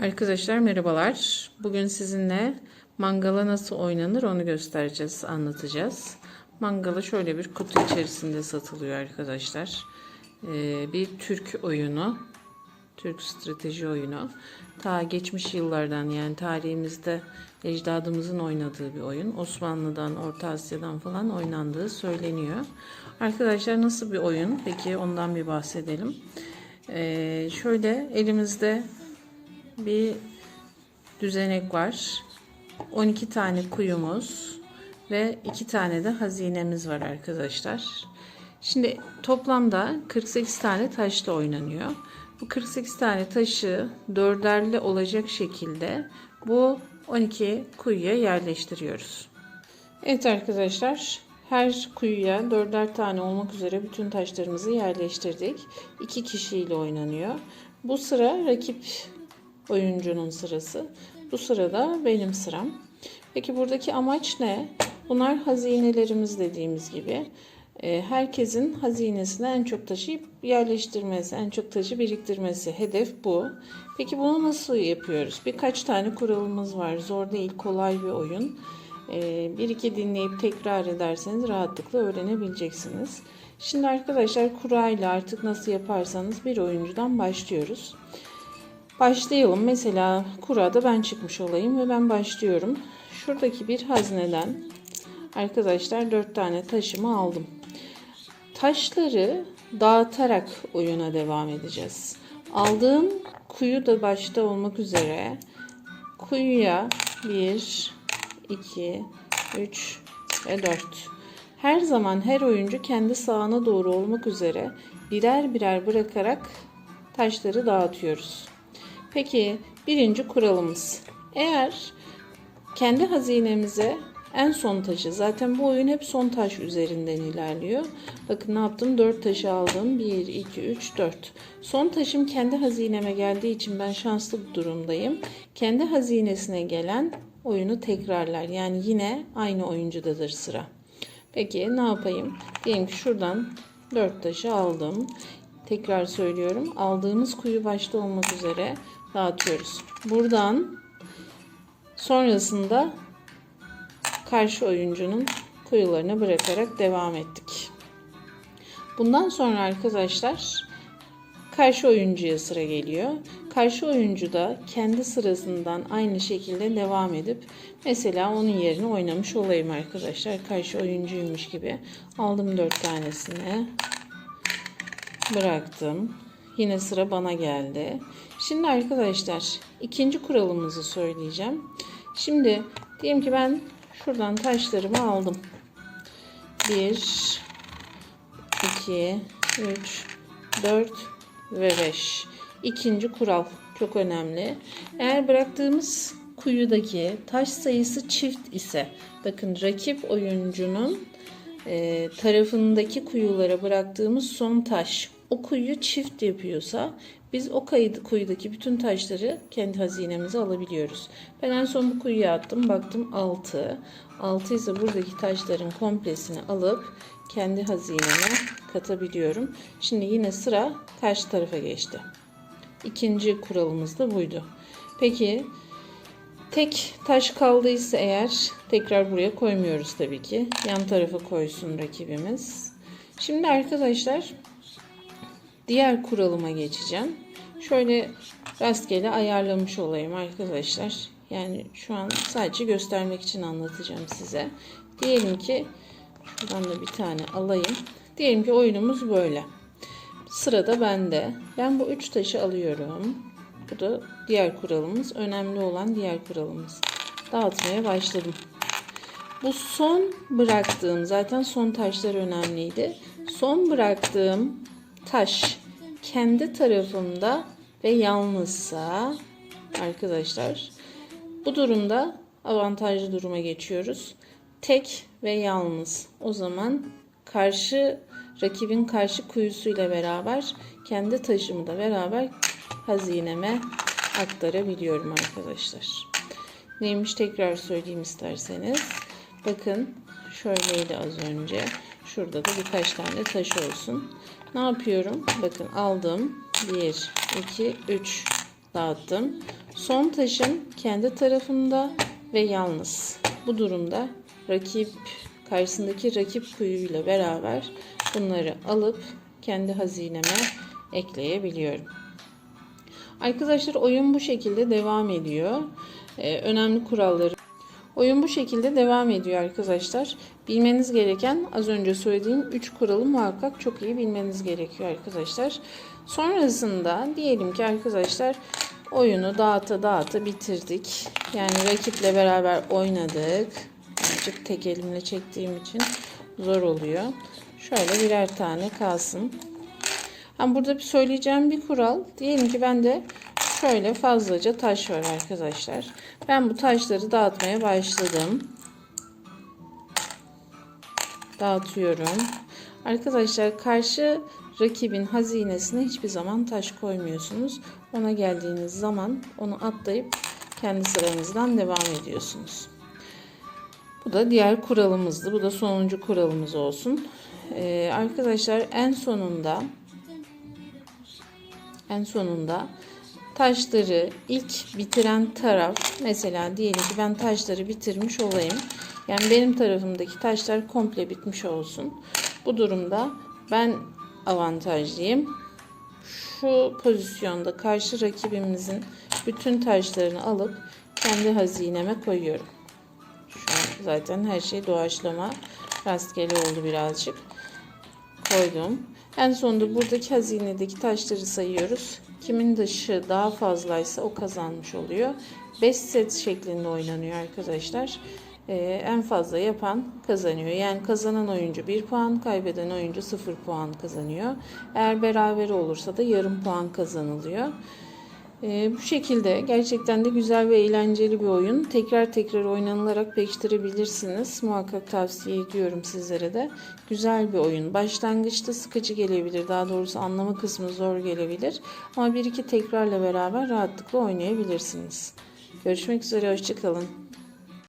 Arkadaşlar merhabalar. Bugün sizinle mangala nasıl oynanır onu göstereceğiz, anlatacağız. Mangala şöyle bir kutu içerisinde satılıyor arkadaşlar. Ee, bir Türk oyunu, Türk strateji oyunu. Ta geçmiş yıllardan yani tarihimizde ecdadımızın oynadığı bir oyun. Osmanlı'dan, Orta Asya'dan falan oynandığı söyleniyor. Arkadaşlar nasıl bir oyun? Peki ondan bir bahsedelim. Ee, şöyle elimizde bir düzenek var. 12 tane kuyumuz ve 2 tane de hazinemiz var arkadaşlar. Şimdi toplamda 48 tane taşla oynanıyor. Bu 48 tane taşı dörderli olacak şekilde bu 12 kuyuya yerleştiriyoruz. Evet arkadaşlar her kuyuya dörder tane olmak üzere bütün taşlarımızı yerleştirdik. İki kişiyle oynanıyor. Bu sıra rakip oyuncunun sırası. Bu sırada benim sıram. Peki buradaki amaç ne? Bunlar hazinelerimiz dediğimiz gibi. Ee, Herkesin hazinesine en çok taşı yerleştirmesi, en çok taşı biriktirmesi. Hedef bu. Peki bunu nasıl yapıyoruz? Birkaç tane kuralımız var. Zor değil, kolay bir oyun. Ee, Bir iki dinleyip tekrar ederseniz rahatlıkla öğrenebileceksiniz. Şimdi arkadaşlar kurayla artık nasıl yaparsanız bir oyuncudan başlıyoruz. Başlayalım. Mesela kurada ben çıkmış olayım ve ben başlıyorum. Şuradaki bir hazneden arkadaşlar dört tane taşımı aldım. Taşları dağıtarak oyuna devam edeceğiz. Aldığım kuyu da başta olmak üzere kuyuya 1, 2, 3 ve 4. Her zaman her oyuncu kendi sağına doğru olmak üzere birer birer bırakarak taşları dağıtıyoruz. Peki birinci kuralımız. Eğer kendi hazinemize en son taşı zaten bu oyun hep son taş üzerinden ilerliyor. Bakın ne yaptım? 4 taşı aldım. 1, 2, 3, 4. Son taşım kendi hazineme geldiği için ben şanslı bir durumdayım. Kendi hazinesine gelen oyunu tekrarlar. Yani yine aynı oyuncudadır sıra. Peki ne yapayım? Diyelim ki şuradan 4 taşı aldım. Tekrar söylüyorum. Aldığımız kuyu başta olmak üzere dağıtıyoruz. Buradan sonrasında karşı oyuncunun kuyularına bırakarak devam ettik. Bundan sonra arkadaşlar karşı oyuncuya sıra geliyor. Karşı oyuncu da kendi sırasından aynı şekilde devam edip mesela onun yerine oynamış olayım arkadaşlar. Karşı oyuncuymuş gibi aldım dört tanesini bıraktım. Yine sıra bana geldi. Şimdi arkadaşlar ikinci kuralımızı söyleyeceğim. Şimdi diyelim ki ben şuradan taşlarımı aldım. 1 2 3 4 ve 5. İkinci kural çok önemli. Eğer bıraktığımız kuyudaki taş sayısı çift ise bakın rakip oyuncunun e, tarafındaki kuyulara bıraktığımız son taş o kuyuyu çift yapıyorsa biz o kayıt, kuyudaki bütün taşları kendi hazinemize alabiliyoruz. Ben en son bu kuyuya attım. Baktım 6. 6 ise buradaki taşların komplesini alıp kendi hazineme katabiliyorum. Şimdi yine sıra karşı tarafa geçti. İkinci kuralımız da buydu. Peki tek taş kaldıysa eğer tekrar buraya koymuyoruz tabii ki. Yan tarafa koysun rakibimiz. Şimdi arkadaşlar diğer kuralıma geçeceğim. Şöyle rastgele ayarlamış olayım arkadaşlar. Yani şu an sadece göstermek için anlatacağım size. Diyelim ki şuradan da bir tane alayım. Diyelim ki oyunumuz böyle. Sırada bende. Ben bu üç taşı alıyorum. Bu da diğer kuralımız. Önemli olan diğer kuralımız. Dağıtmaya başladım. Bu son bıraktığım zaten son taşlar önemliydi. Son bıraktığım taş kendi tarafımda ve yalnızsa arkadaşlar bu durumda avantajlı duruma geçiyoruz. Tek ve yalnız. O zaman karşı rakibin karşı kuyusuyla beraber kendi taşımı da beraber hazineme aktarabiliyorum arkadaşlar. Neymiş tekrar söyleyeyim isterseniz. Bakın şöyleydi az önce. Şurada da birkaç tane taş olsun. Ne yapıyorum? Bakın aldım. 1, 2, 3 dağıttım. Son taşım kendi tarafında ve yalnız. Bu durumda rakip karşısındaki rakip kuyuyla beraber bunları alıp kendi hazineme ekleyebiliyorum. Arkadaşlar oyun bu şekilde devam ediyor. Ee, önemli kuralları. Oyun bu şekilde devam ediyor arkadaşlar. Bilmeniz gereken az önce söylediğim 3 kuralı muhakkak çok iyi bilmeniz gerekiyor arkadaşlar. Sonrasında diyelim ki arkadaşlar oyunu dağıta dağıta bitirdik. Yani rakiple beraber oynadık. Azıcık tek elimle çektiğim için zor oluyor. Şöyle birer tane kalsın. Ha, burada bir söyleyeceğim bir kural. Diyelim ki bende şöyle fazlaca taş var arkadaşlar. Ben bu taşları dağıtmaya başladım. Dağıtıyorum. Arkadaşlar karşı rakibin hazinesine hiçbir zaman taş koymuyorsunuz. Ona geldiğiniz zaman onu atlayıp kendi sıranızdan devam ediyorsunuz. Bu da diğer kuralımızdı. Bu da sonuncu kuralımız olsun. Ee, arkadaşlar en sonunda en sonunda taşları ilk bitiren taraf mesela diyelim ki ben taşları bitirmiş olayım. Yani benim tarafımdaki taşlar komple bitmiş olsun. Bu durumda ben avantajlıyım. Şu pozisyonda karşı rakibimizin bütün taşlarını alıp kendi hazineme koyuyorum. Şu an zaten her şey doğaçlama rastgele oldu birazcık. Koydum. En sonunda buradaki hazinedeki taşları sayıyoruz. Kimin dışı daha fazlaysa o kazanmış oluyor. 5 set şeklinde oynanıyor arkadaşlar. Ee, en fazla yapan kazanıyor. Yani kazanan oyuncu 1 puan, kaybeden oyuncu 0 puan kazanıyor. Eğer beraber olursa da yarım puan kazanılıyor. Ee, bu şekilde gerçekten de güzel ve eğlenceli bir oyun. Tekrar tekrar oynanılarak pekiştirebilirsiniz. Muhakkak tavsiye ediyorum sizlere de. Güzel bir oyun. Başlangıçta sıkıcı gelebilir. Daha doğrusu anlama kısmı zor gelebilir. Ama bir iki tekrarla beraber rahatlıkla oynayabilirsiniz. Görüşmek üzere. Hoşçakalın.